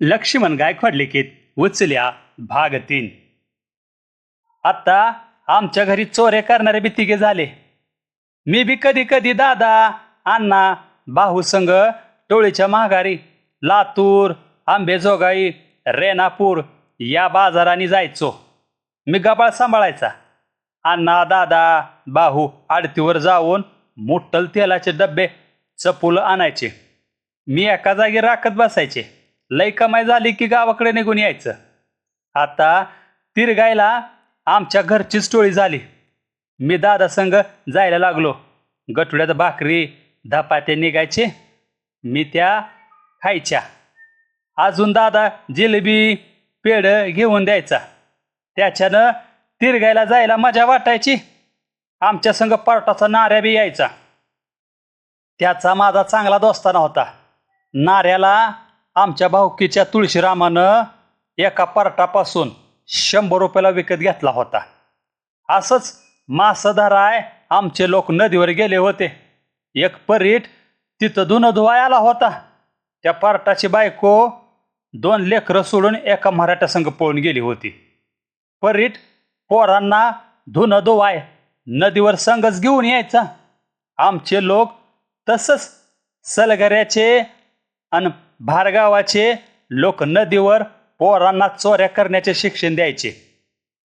लक्ष्मण गायकवाड लिखित उचल्या भाग तीन आत्ता आमच्या घरी चोरे करणारे बी तिघे झाले. मी बी कधी कधी दादा अण्णा भाऊ संघ टोळीच्या माघारी लातूर आंबेजोगाई रेणापूर या बाजाराने जायचो. मी गबाळ सांभाळायचा. अण्णा दादा बाहू आडतीवर जाऊन मोठल तेलाचे डब्बे चपूल आणायचे. मी एका जागी राखत बसायचे. लय कमाई झाली की गावाकडे निघून यायचं. आता तिरगायला आमच्या घरचीच टोळी झाली. मी दादा संग जायला लागलो. गठुड्यात भाकरी धपाते निघायचे. मी त्या खायच्या. अजून दादा जिलेबी पेड घेऊन द्यायचा. त्याच्यानं तिरगायला जायला मजा वाटायची. आमच्या संग पार्टाचा नाऱ्या बी यायचा. त्याचा माझा चांगला दोस्ताना होता. नाऱ्याला आमच्या भाऊकीच्या तुळशीरामानं एका पार्टापासून शंभर रुपयाला विकत घेतला होता. असंच मासधराय आमचे लोक नदीवर गेले होते. एक परीट तिथं धुनं धुवाय आला होता. त्या पार्टाची बायको दोन लेकरं सोडून एका मराठा संघ पळून गेली होती. परीट पोरांना धुनं धुवाय नदीवर संघच घेऊन यायचा. आमचे लोक तसंच सलगऱ्याचे आणि भारगावाचे लोक नदीवर पोरांना चोऱ्या करण्याचे शिक्षण द्यायचे.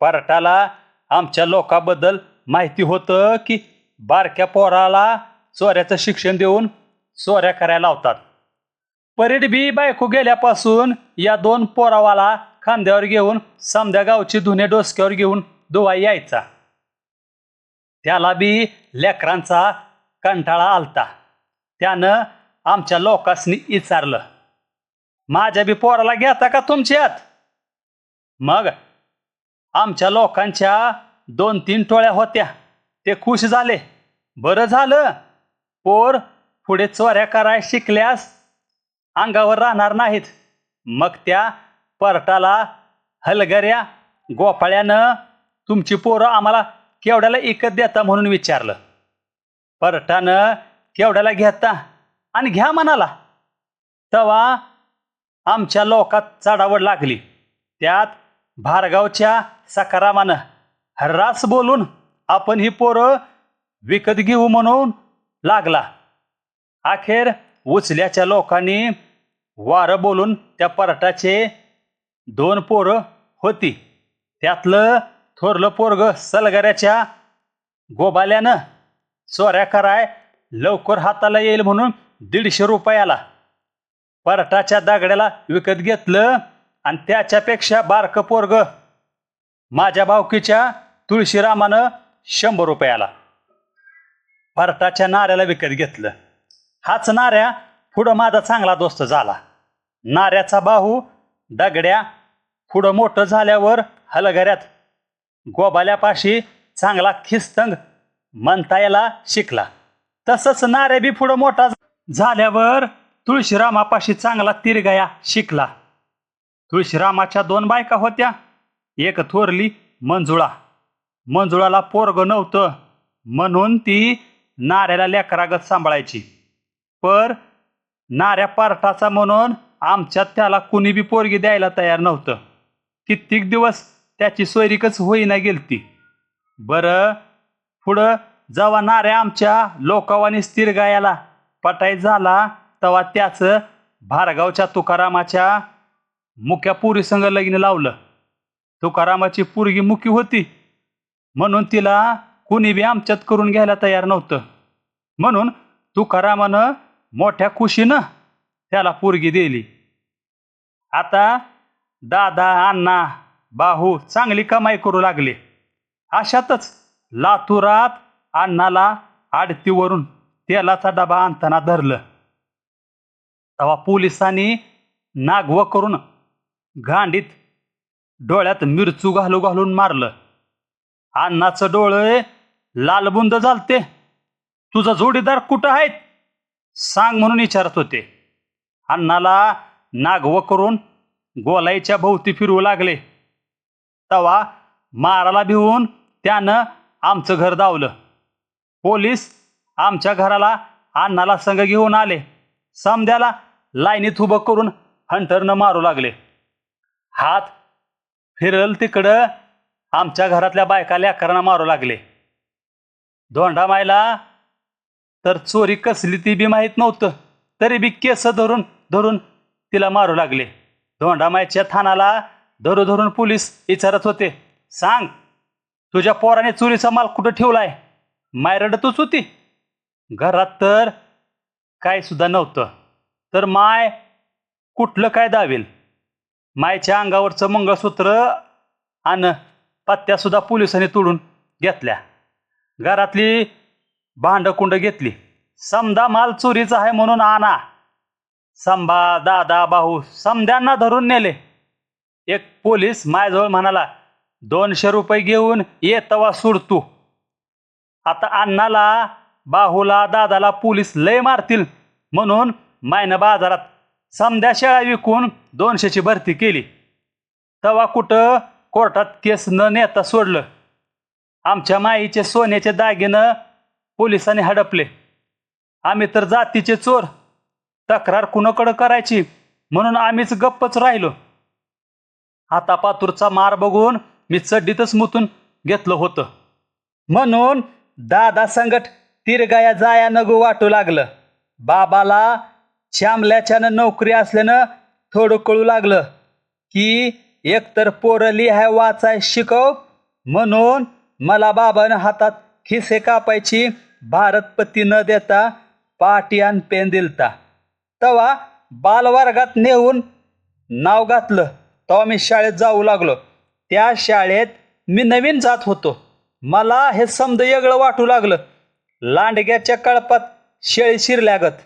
पार्टाला आमच्या लोकाबद्दल माहिती होतं की बारक्या पोराला चोऱ्याचं शिक्षण देऊन चोऱ्या करायला लावतात. परेड बी बायको गेल्यापासून या दोन पोरावाला खांद्यावर घेऊन समध्या गावची धुणे डोसक्यावर घेऊन दुवा यायचा. त्याला बी लेकरांचा कंटाळा आलता. त्यानं आमच्या लोकांनी विचारलं माझ्या बी पोराला घेता का तुमच्यात? मग आमच्या लोकांच्या दोन तीन टोळ्या होत्या. ते खुश झाले. बरं झालं. पोर पुढे चोऱ्या कराय शिकल्यास अंगावर राहणार नाहीत. मग त्या परटाला हलगऱ्या गोपाळ्यानं तुमची पोरं आम्हाला केवढ्याला इकत देता म्हणून विचारलं. परटानं केवढ्याला घेता? आणि घ्या म्हणाला तवा आमच्या लोकात चढावड लागली. त्यात भारगावच्या सकारामानं हर्रास बोलून आपण ही पोरं विकत घेऊ म्हणून लागला. अखेर उचल्याच्या लोकांनी वारं बोलून त्या परटाचे दोन पोरं होती. त्यातलं थोरलं पोरग सलगऱ्याच्या गोबाल्यानं चोऱ्या कराय लवकर हाताला येईल म्हणून दीडशे रुपयाला परटाच्या दागड्याला विकत घेतलं आणि त्याच्यापेक्षा बारकं पोरग माझ्या भावकीच्या तुळशीरामानं शंभर रुपयाला परटाच्या नाऱ्याला विकत घेतलं. हाच नाऱ्या पुढं माझा चांगला दोस्त झाला. नाऱ्याचा बाहू दगड्या पुढं मोठं झाल्यावर हलगऱ्यात गोबाल्यापाशी चांगला खिस्तंग म्हणता यायला शिकला. तसंच नाऱ्या बी पुढं मोठा झाल्यावर तुळशीरामापाशी चांगला तिरगया शिकला. तुळशीरामाच्या दोन बायका होत्या. एक थोरली मंजुळा. मंजुळाला पोरग नव्हतं म्हणून ती नाऱ्याला लेकरागत सांभाळायची. पर नाऱ्या पार्टाचा म्हणून आमच्यात त्याला कुणी बी पोरगी द्यायला तयार नव्हतं. कित्येक दिवस त्याची सोयरीकच होईना गेलती. बरं पुढं जेव्हा नाऱ्या आमच्या लोकावानी स्थिर गायाला पटाई झाला तेव्हा त्याचं भारगावच्या तुकारामाच्या मुक्या पुरीसंग लग्न लावलं. तुकारामाची पोरगी मुकी होती. म्हणून तिला कुणी बी आमच्यात करून घ्यायला तयार नव्हतं. म्हणून तुकारामानं मोठ्या खुशीनं त्याला पोरगी दिली. आता दादा अण्णा बाहू चांगली कमाई करू लागले. अशातच लातुरात अण्णाला आडतीवरून तेलाचा डबा आणताना धरलं. तेव्हा पोलिसांनी नागव करून गांडीत डोळ्यात मिरचू घालू घालून मारलं. अण्णाचं डोळे लालबुंद झालते. तुझा जोडीदार कुठं आहेत? सांग म्हणून विचारत होते. अण्णाला नागव करून गोलाईच्या भोवती फिरवू लागले. तवा माराला भिवून त्यानं आमचं घर धावलं. पोलीस आमच्या घराला अण्णाला संघ घेऊन आले. समद्याला लाईनीत उभं करून हंटरनं मारू लागले. हात फिरल तिकडं आमच्या घरातल्या बायका लेकरांना मारू लागले. धोंडा मायला तर चोरी कसली ती बी माहीत नव्हतं तरी बी केस धरून धरून तिला मारू लागले. धोंडामायच्या थानाला धरू धरून पोलीस विचारत होते. सांग तुझ्या पोराने चोरीचा माल कुठं ठेवलाय? मायरडतच होती. घरात तर काय सुद्धा नव्हतं. तर माय कुठलं काय दावेल? मायच्या अंगावरचं मंगळसूत्र आणि पत्त्यासुद्धा पोलिसांनी तोडून घेतल्या. घरातली भांडकुंड घेतली. समदा माल चोरीचा आहे म्हणून आणा. संभा दादा भाऊ समद्यांना धरून नेले. एक पोलीस मायजवळ म्हणाला दोनशे रुपये घेऊन ये तवा सोड तू. आता अण्णाला बाहूला दादाला पोलीस लय मारतील म्हणून मायनं बाजारात समध्या शेळ्या विकून दोनशेची भरती केली. तवा कुठं कोर्टात केस न नेता सोडलं. आमच्या माईचे सोन्याचे दागिनं पोलिसांनी हडपले. आम्ही तर जातीचे चोर. तक्रार कुणाकडं करायची म्हणून आम्हीच गप्पच राहिलो. आता पातूरचा मार बघून मी चड्डीतच मुतून घेतलं होतं. म्हणून दादा संगट तिरगाया जाया नगो वाटू लागलं. बाबाला श्यामल्याच्यानं नोकरी असल्यानं थोडं कळू लागलं की एकतर पोरं लिहाय वाचाय शिकव म्हणून मला बाबानं हातात खिसे कापायची भारतपती न देता पाटी आणि पेन दिलता. तवा बालवर्गात नेऊन नाव घातलं. तेव्हा मी शाळेत जाऊ लागलो. त्या शाळेत मी नवीन जात होतो. मला हे समज वेगळं वाटू लागलं. लांडग्याच्या कळपात शेळी शिरल्यागत.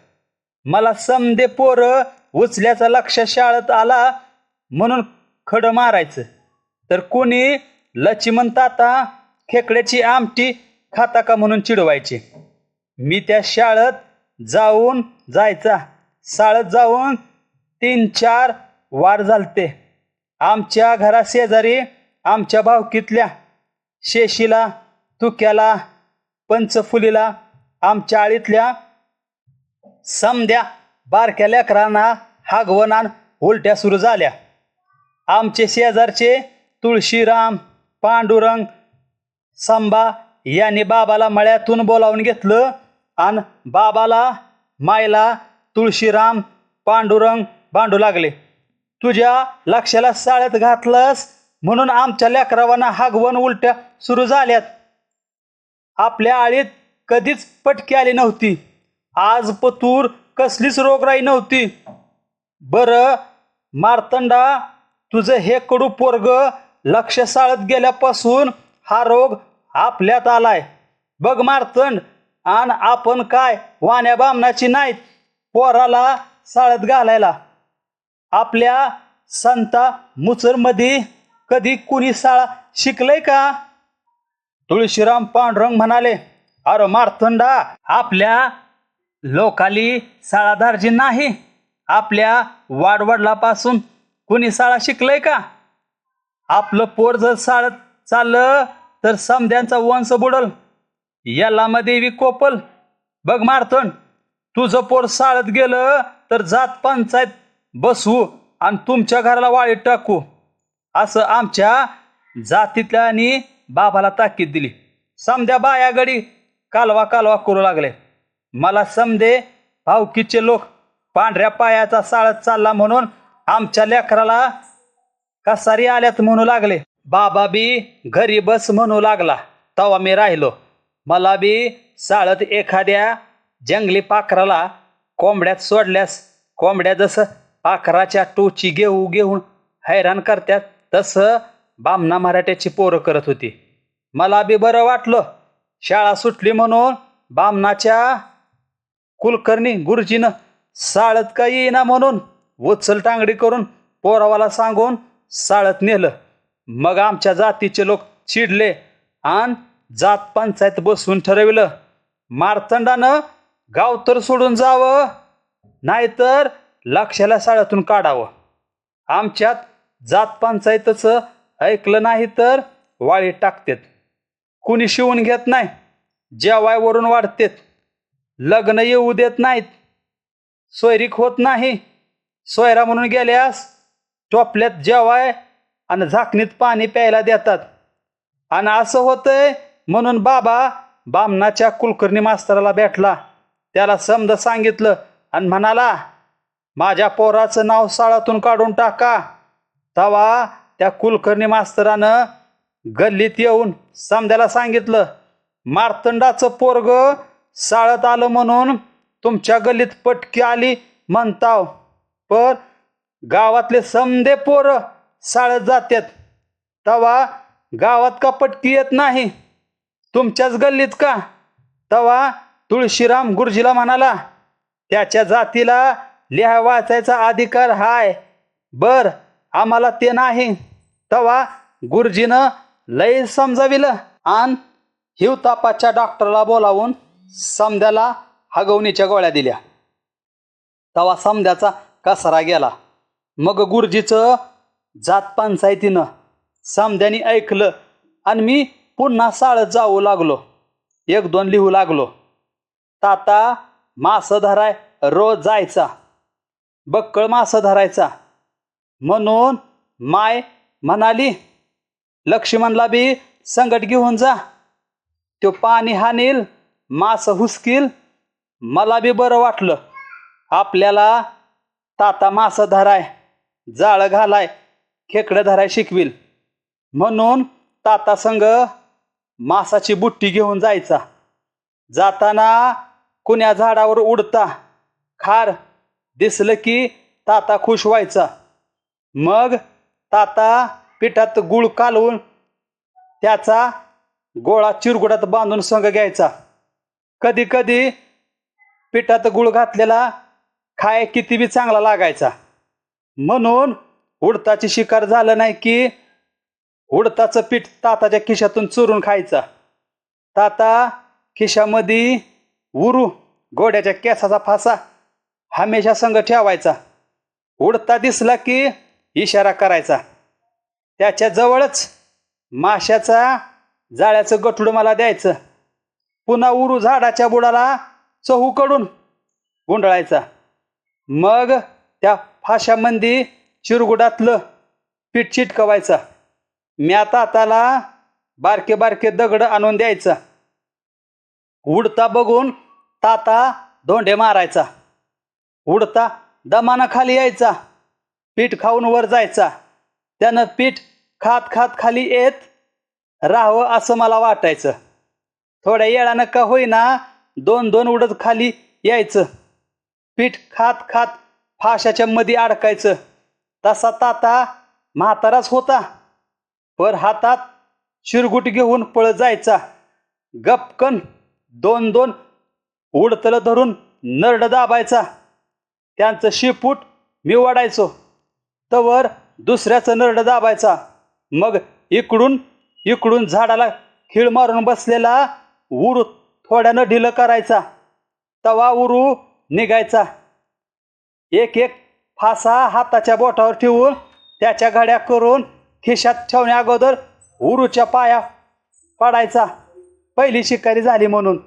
मला समदे पोरं उचल्याचा लक्ष शाळेत आला म्हणून खडं मारायचं. तर कोणी लचिमन ताता खेकड्याची आमटी खाता का म्हणून चिडवायचे? मी त्या शाळेत जाऊन जायचा. शाळेत जाऊन तीन चार वार झालते. आमच्या घरा शेजारी आमच्या भावकीतल्या शेशीला तुक्याला पंचफुलीला आमच्या आळीतल्या समद्या बारक्या लेकरांना हागवणान उलट्या सुरू झाल्या. आमचे शेजारचे तुळशीराम पांडुरंग संबा यांनी बाबाला मळ्यातून बोलावून घेतलं आणि बाबाला मायला तुळशीराम पांडुरंग भांडू लागले. तुझ्या लक्षाला साळ्यात घातलंस म्हणून आमच्या लेकरावांना हागवण उलट्या सुरू झाल्यात. आपल्या आळीत कधीच पटकी आली नव्हती. आज पतूर कसलीच रोगराई नव्हती. बरं मार्तंडा तुझं हे कडू पोरग लक्ष साळत गेल्यापासून हा रोग आपल्यात आलाय. बघ मार्तंड आणि आपण काय वाण्या बामणाची नाहीत पोराला साळत घालायला. आपल्या संता मुचरमध्ये कधी कुणी साळा शिकलंय का? तुळशीराम पांडुरंग म्हणाले अरे मारथंडा आपल्या लोकाली शाळादारजी नाही. आपल्या वाडवडलापासून कुणी साळा शिकलंय का? आपलं पोर जर साळत चाललं तर समध्यांचा वंश बुडल. याला मध्ये कोपल. बघ मारथंड तुझं पोर साळत गेलं तर जात पंचायत बसवू आणि तुमच्या घराला वाळीत टाकू. असं आमच्या जातीतल्या आणि बाबाला ताकीद दिली. समद्या बायागडी कालवा कालवा करू लागले. मला समदे भावकीचे लोक पांढऱ्या पायाचा साळत चालला म्हणून आमच्या लेकराला कसारी आल्यात म्हणू लागले. बाबा बी घरी बस म्हणू लागला. तवा मी राहिलो. मला बी साळत एखाद्या जंगली पाखराला कोंबड्यात सोडल्यास कोंबड्या जसं पाखराच्या टोची घेऊ घेऊन हैराण करतात तसं बामना मराठ्याची पोरं करत होती. मला बी बरं वाटलं. शाळा सुटली म्हणून बामनाच्या कुलकर्णी गुरुजीनं साळत का येईना म्हणून उचल टांगडी करून पोरावाला सांगून साळत नेलं. मग आमच्या जातीचे लोक चिडले आणि जात पंचायत बसून ठरविलं. मारतंडानं गाव तर सोडून जावं नाहीतर लक्षाला शाळेतून काढावं. आमच्यात जात पंचायतचं ऐकलं नाही तर वाळी टाकतेत. कुणी शिवून घेत नाही जेवायवरून वाढतेत लग्न येऊ देत नाहीत सोयरीक होत नाही सोयरा म्हणून गेल्यास टोपल्यात जेवाय आणि झाकणीत पाणी प्यायला देतात. आणि असं होतंय म्हणून बाबा बामणाच्या कुलकर्णी मास्तराला भेटला. त्याला समज सांगितलं आणि म्हणाला माझ्या पोराचं नाव साळातून काढून टाका. तवा त्या कुलकर्णी मास्तरानं गल्लीत येऊन समद्याला सांगितलं मार्तंडाचं पोरग साळत आलं म्हणून तुमच्या गल्लीत पटकी आली म्हणताव. पर गावातले समदे पोरं साळत जातात तवा गावात का पटकी येत नाही? तुमच्याच गल्लीत का? तवा तुळशीराम गुरुजीला म्हणाला त्याच्या जातीला लिहा वाचायचा अधिकार हाय. बर आम्हाला ते नाही. तवा गुरुजीनं लय समजाविलं. आणि हिवतापाच्या डॉक्टरला बोलावून समध्याला हगवणीच्या गोळ्या दिल्या. तवा समध्याचा कसारा गेला. मग गुरुजीचं जात पंचायतीनं समध्याने ऐकलं आणि मी पुन्हा साळत जाऊ लागलो. एक दोन लिहू लागलो. ताता मासं धराय रोज जायचा. बक्कळ मासं धरायचा. म्हणून माय म्हणाली लक्ष्मणला बी संकट घेऊन जा. तो पाणी हानील मास हुसकील मला बी बरं वाटलं. आपल्याला ताता मास धराय जाळं घालाय खेकडं धराय शिकविल. म्हणून ताता संग मासाची बुट्टी घेऊन जायचा. जाताना कुण्या झाडावर उडता खार दिसलं की ताता खुश व्हायचा. मग ताता पिठात गुळ कालवून त्याचा गोळा चिरगुडात बांधून संग घ्यायचा. कधी कधी पिठात गुळ घातलेला खाय किती बी चांगला लागायचा. म्हणून उडताची शिकार झालं नाही की उडताचं पीठ ताताच्या खिशातून चुरून खायचा. ताता खिशामध्ये उरू घोड्याच्या केसाचा फासा हमेशा संग ठेवायचा. उडता दिसला की इशारा करायचा. त्याच्या जवळच माशाचा जाळ्याचं गठुडं मला द्यायचं. पुन्हा उरू झाडाच्या बुडाला चहूकडून गुंडळायचा. मग त्या फाशामंदी चिरगुडातलं पीठ चिटकवायचा. म्या ताताला बारके बारके दगड आणून द्यायचा. उडता बघून ताता धोंडे मारायचा. उडता दमानं खाली यायचा. पीठ खाऊन वर जायचा. त्यानं पीठ खात खात खाली येत राहावं असं मला वाटायचं. थोड्या येळानं का होईना दोन दोन उडत खाली यायचं. पीठ खात खात फाशाच्या मध्ये अडकायचं. तसा ताता म्हाताराच होता. पर हातात शिरगुट घेऊन पळत जायचा. गपकन दोन दोन उडतलं धरून नरड दाबायचा. त्यांचं शिपूट मी वाढायचो. तवर दुसऱ्याचं नरड दाबायचा. मग इकडून इकडून झाडाला खिळ मारून बसलेला उरू थोड्यानं ढिलं करायचा. तवा उरू निघायचा. एक एक फासा हाताच्या बोटावर ठेवून त्याच्या घड्या करून खिशात ठेवण्या अगोदर उरूच्या पाया पडायचा. पहिली शिकारी झाली म्हणून.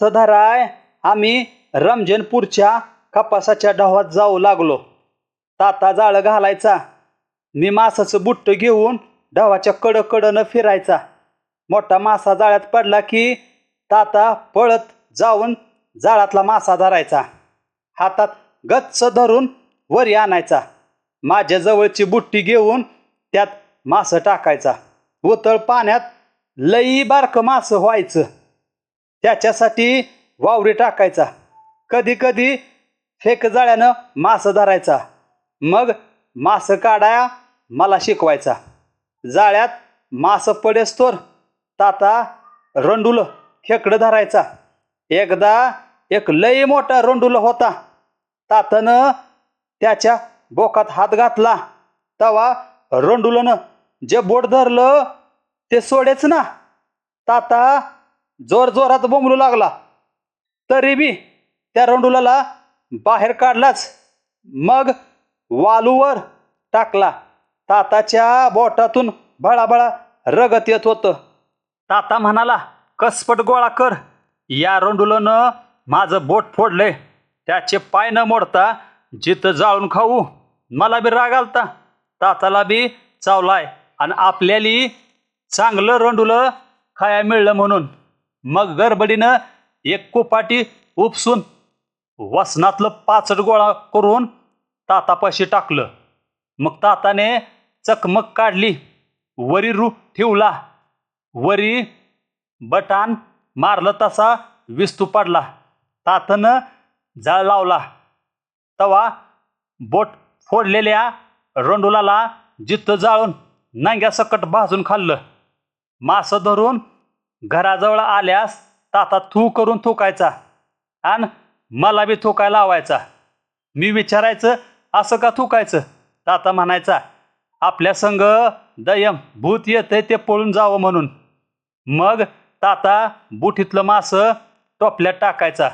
सधराय आम्ही रमजनपूरच्या कपासाच्या ढवात जाऊ लागलो. ताता जाळं घालायचा. मी मासाचं बुट्ट घेऊन डवाच्या कडकडनं फिरायचा. मोठा मासा जाळ्यात पडला की ताता पळत जाऊन जाळातला मासा धरायचा. हातात गच्च धरून वरी आणायचा. माझ्या जवळची बुट्टी घेऊन त्यात मासं टाकायचा. उतळ पाण्यात लई बारकं मासं व्हायचं. त्याच्यासाठी वावरी टाकायचा. कधी कधी फेक जाळ्यानं मासं धरायचा. मग मासं काढाया मला शिकवायचा. जाळ्यात मासं पडेस्तोर ताता रंडुल खेकडं धरायचा. एकदा एक लई मोठा रंडुल होता. तातानं त्याच्या बोकात हात घातला. तवा रंडुलनं जे बोट धरलं ते सोडेच ना. ताता जोर जोरात बोंबलू लागला. तरी बी त्या रंडुलाला बाहेर काढलाच. मग वालूवर टाकला. ताताच्या बोटातून बळाबळा रगत येत होतं. ताता म्हणाला कसपट गोळा कर. या रोंडुलनं माझं बोट फोडले त्याचे पाय न मोडता जिथं जाळून खाऊ मला बी राग आलता. ताताला बी चावलाय आणि आपल्याली चांगलं रोंडुलं खाया मिळलं म्हणून. मग गडबडीनं एक कोपाटी उपसून वसनातलं पाचट गोळा करून तातापाशी टाकलं. मग ताताने चकमक काढली. वरी रू ठेवला. वरी बटान मारलं तसा विस्तू पडला. तातनं जाळ लावला. तवा बोट फोडलेल्या रंडुलाला जिथं जाळून नांग्यासकट भाजून खाल्लं. मासं धरून घराजवळ आल्यास ताता थू करून थुकायचा आणि मला बी थुकायला लावायचा. मी विचारायचं असं का थुकायचं? ताता म्हणायचा आपल्या संग दयम भूत येते ते पळून जावं म्हणून. मग ताता बुठीतलं मास टोपल्यात टाकायचा.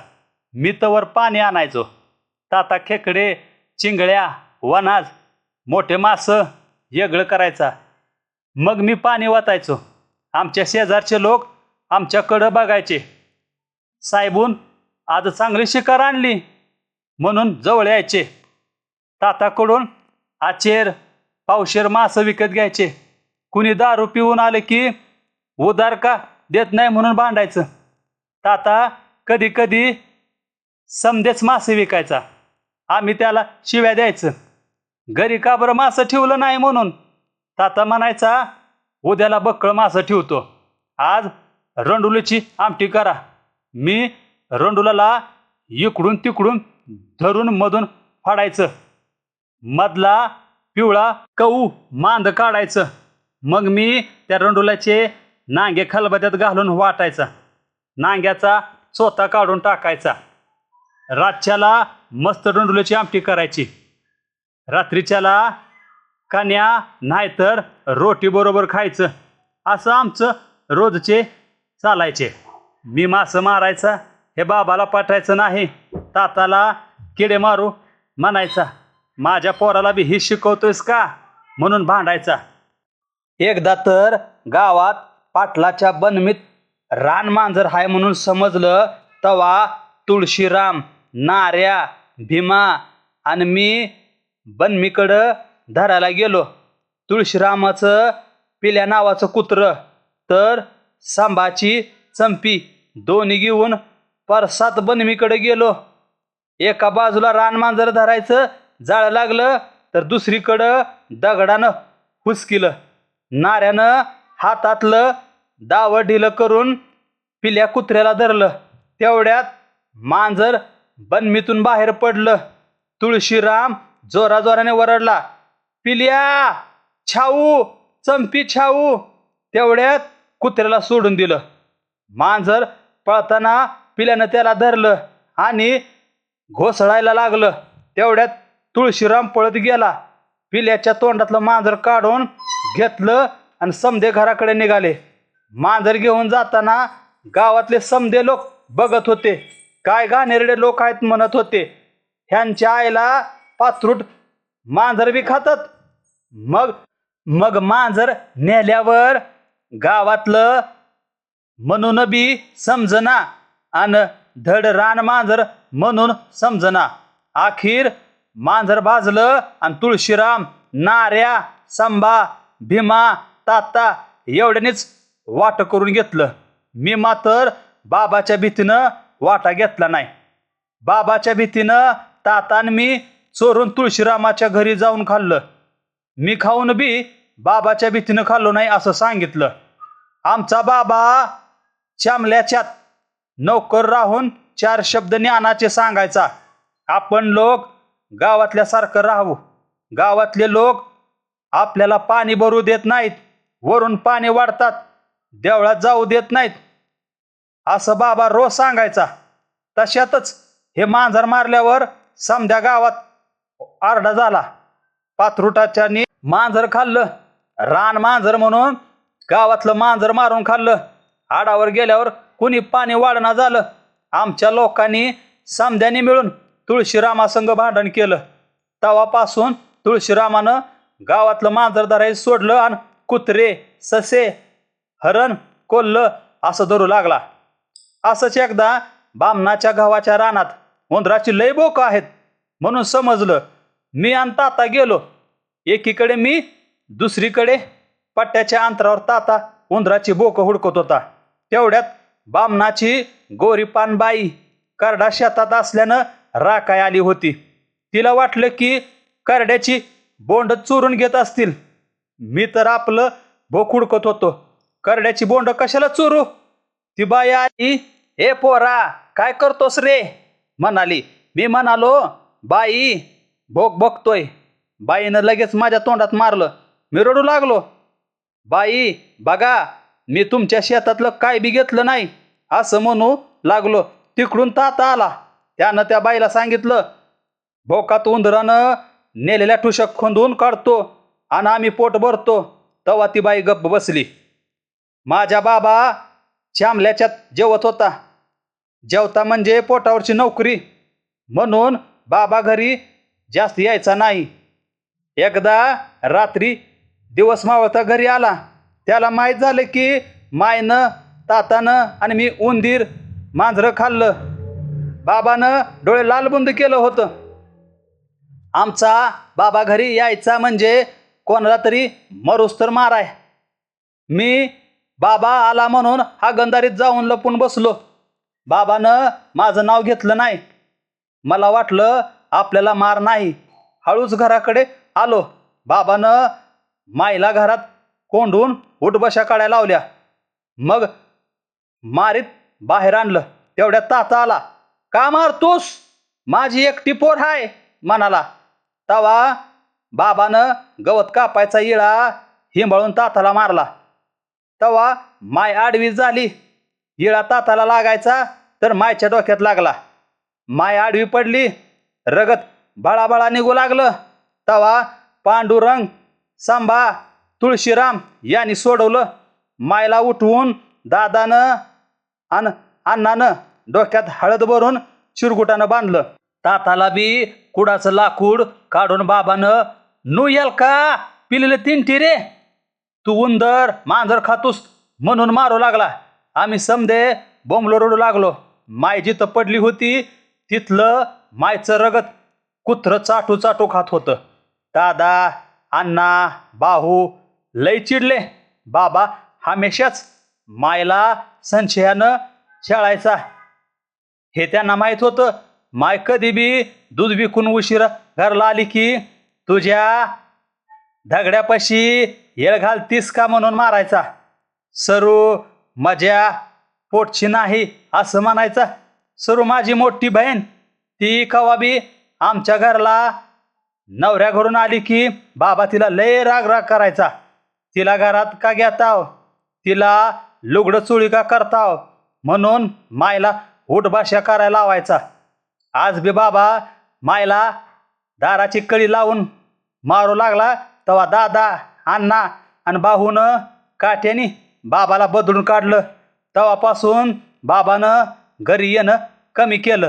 मी तवर पाणी आणायचो. ताता खेकडे चिंगळ्या वनाज मोठे मास वेगळं करायचा. मग मी पाणी वाचायचो आमच्या शेजारचे लोक आमच्याकडं बघायचे. साहेबून आज चांगली शिकार आणली म्हणून जवळ यायचे. ताताकडून आचेर पावशेर मासं विकत घ्यायचे. कुणी दारू पिऊन आले की उदार का देत नाही म्हणून भांडायचं. ताता कधी कधी समदेच मासे विकायचा. आम्ही त्याला शिव्या द्यायचं. घरी का बरं मासं ठेवलं नाही म्हणून? ताता म्हणायचा उद्याला बक्कळ मासं ठेवतो. आज रंडुलीची आमटी करा. मी रंडुलाला इकडून तिकडून धरून मधून फाडायचं. मधला पिवळा कऊ मांद काढायचं. मग मी त्या रंडुलाचे नांगे खलबत्यात घालून वाटायचा. नांग्याचा चोथा काढून टाकायचा. रातच्याला मस्त रंडुल्याची आमटी करायची. रात्रीच्याला कन्या नाहीतर रोटी बरोबर खायचं. असं आमचं रोजचे चालायचे. मी मासं मारायचा हे बाबाला पाठायचं नाही. ताताला किडे मारू म्हणायचा. माझ्या पोराला बी ही शिकवतोयस का? म्हणून भांडायचा. एकदा तर गावात पाटलाच्या बनमीत रान मांजर हाय म्हणून समजलं तवा तुळशीराम नाऱ्या भीमा आणि मी बनमीकडं धरायला गेलो. तुळशीरामाचं पिल्या नावाचं कुत्रं तर सांबाची चंपी दोन्ही घेऊन परसात बनमीकडे गेलो. एका बाजूला रान मांजर धरायचं जाळं लागलं तर दुसरीकडं दगडानं हुसकिलं. नाऱ्यानं हातातलं दावं ढिलं करून पिल्या कुत्र्याला धरलं. तेवढ्यात मांजर बनमीतून बाहेर पडलं. तुळशीराम जोराजोराने वरडला पिल्या छाऊ चंपी छाऊ. तेवढ्यात कुत्र्याला सोडून दिलं. मांजर पळताना पिल्यानं त्याला धरलं आणि घोसळायला लागलं. तेवढ्यात तुळशीराम पळत गेला. पिल्याच्या तोंडातलं मांजर काढून घेतलं आणि समधे घराकडे निघाले. मांजर घेऊन जाताना गावातले समधे लोक बघत होते. काय गाणेरडे लोक आहेत म्हणत होते. ह्यांच्या आईला पात्रूट मांजर बी खातात. मग मग मांजर नेल्यावर गावातलं म्हणून बी समजना आणि धड रान मांजर म्हणून समजना. आखीर मांजर भाजलं आणि तुळशीराम नाऱ्या संबा भीमा ताता एवढ्यानेच वाट करून घेतलं. मी मात्र बाबाच्या भीतीनं वाटा घेतला नाही. बाबाच्या भीतीनं तातान मी चोरून तुळशीरामाच्या घरी जाऊन खाल्लं. मी खाऊन बी बाबाच्या भीतीनं खाल्लो नाही असं सांगितलं. आमचा बाबा चामल्याच्यात नोकर राहून चार शब्द ज्ञानाचे सांगायचा. आपण लोक गावातल्यासारखं राहू. गावातले लोक आपल्याला पाणी भरू देत नाहीत. वरून पाणी वाढतात. देवळात जाऊ देत नाहीत. असं बाबा रोज सांगायचा. तशातच हे मांजर मारल्यावर समध्या गावात आरडा झाला. पाथरुटाच्यानी मांजर खाल्लं. रान मांजर म्हणून गावातलं मांजर मारून खाल्लं. आडावर गेल्यावर कुणी पाणी वाढणं झालं. आमच्या लोकांनी समध्याने मिळून तुळशीरामासंग भांडण केलं. तवापासून तुळशीरामानं गावातलं मांजर धरायचं सोडलं आणि कुत्रे ससे हरण कोल्लं असं धरू लागला. असंच एकदा बामणाच्या गावाच्या रानात उंदराची लय बोक आहेत म्हणून समजलं मी आणि ताता गेलो. एकीकडे मी दुसरीकडे पट्ट्याच्या अंतरावर ताता उंदराची बोकं हुडकत होता. तेवढ्यात बामणाची गोरीपानबाई करडा शेतात असल्यानं राखाय आली होती. तिला वाटलं की करड्याची बोंड चोरून घेत असतील. मी तर आपलं भोक होतो. करड्याची बोंड कशाला चोरू? ती बाई आली ए पोरा काय करतोस रे? म्हणाली. मी म्हणालो बाई भोक बघतोय. बाईनं लगेच माझ्या तोंडात मारलं. मी रडू लागलो. बाई बघा मी तुमच्या शेतातलं काय बी घेतलं नाही असं म्हणू लागलो. तिकडून ताता आला. त्यानं त्या बाईला सांगितलं भोकात उंदरानं नेलेल्या ठुशक खोंदून काढतो आणि आम्ही पोट भरतो. तवा ती बाई गप्प बसली. माझ्या बाबा श्यामल्याच्यात जेवत होता. जेवता म्हणजे पोटावरची नोकरी. म्हणून बाबा घरी जास्त यायचा नाही. एकदा रात्री दिवस मावळता घरी आला. त्याला माहीत झालं की मायनं तातानं आणि मी उंदीर मांजरं खाल्लं. बाबानं डोळे लालबुंद केलं होतं. आमचा बाबा घरी यायचा म्हणजे कोणाला तरी मरुस्तर माराय. मी बाबा आला म्हणून हा गंधारीत जाऊन लपून बसलो. बाबानं माझं नाव घेतलं नाही. मला वाटलं आपल्याला मार नाही. हळूच घराकडे आलो. बाबानं माईला घरात कोंडून उठबशा काढायला लावल्या. मग मारीत बाहेर आणलं. तेवढ्यात ताता आला. का मारतोस? माझी एकटी पोर हाय म्हणाला तवा बाबानं गवत कापायचा इळा हिंबाळून ताताला मारला. तवा माय आडवी झाली. इळा ताताला लागायचा तर मायच्या डोक्यात लागला. माय आडवी पडली रगत बळाबळा निघू लागलं. तवा पांडुरंग सांबा तुळशीराम यांनी सोडवलं. मायला उठवून दादानं आणि अण्णानं डोक्यात हळद भरून चिरगुटानं बांधलं. ताताला बी कुडाचं लाकूड काढून बाबानं नू येल का? पिलेले तीन टिरे? तू उंदर मांजर खातोस म्हणून मारू लागला. आम्ही समदे बोंबलो रडू लागलो. माय जिथं पडली होती तिथलं मायचं रगत कुत्र चाटू चाटू खात होतं. दादा अण्णा बाहू लय चिडले. बाबा हमेशाच मायला संशयानं शाळायचा हे त्यांना माहीत होतं. माय कधी बी दूध विकून उशीर घरला आली की तुझ्या दगड्यापाशी येळ घालतीस का म्हणून मारायचा? सरू माझ्या पोटची नाही असं म्हणायचा. सरू माझी मोठी बहीण ती कवा बी आमच्या घरला नवऱ्या घरून आली की बाबा तिला लय राग राग करायचा. तिला घरात का घेताव? तिला लुगडं चुळी का करताव? म्हणून मायला उठभाषा करायला लावायचा. आज बी बाबा मायला दाराची कळी लावून मारू लागला तेव्हा दादा अण्णा आणि बाहूनं काठ्यानी बाबाला बदलून काढलं. तेव्हापासून बाबानं घरी येणं कमी केलं.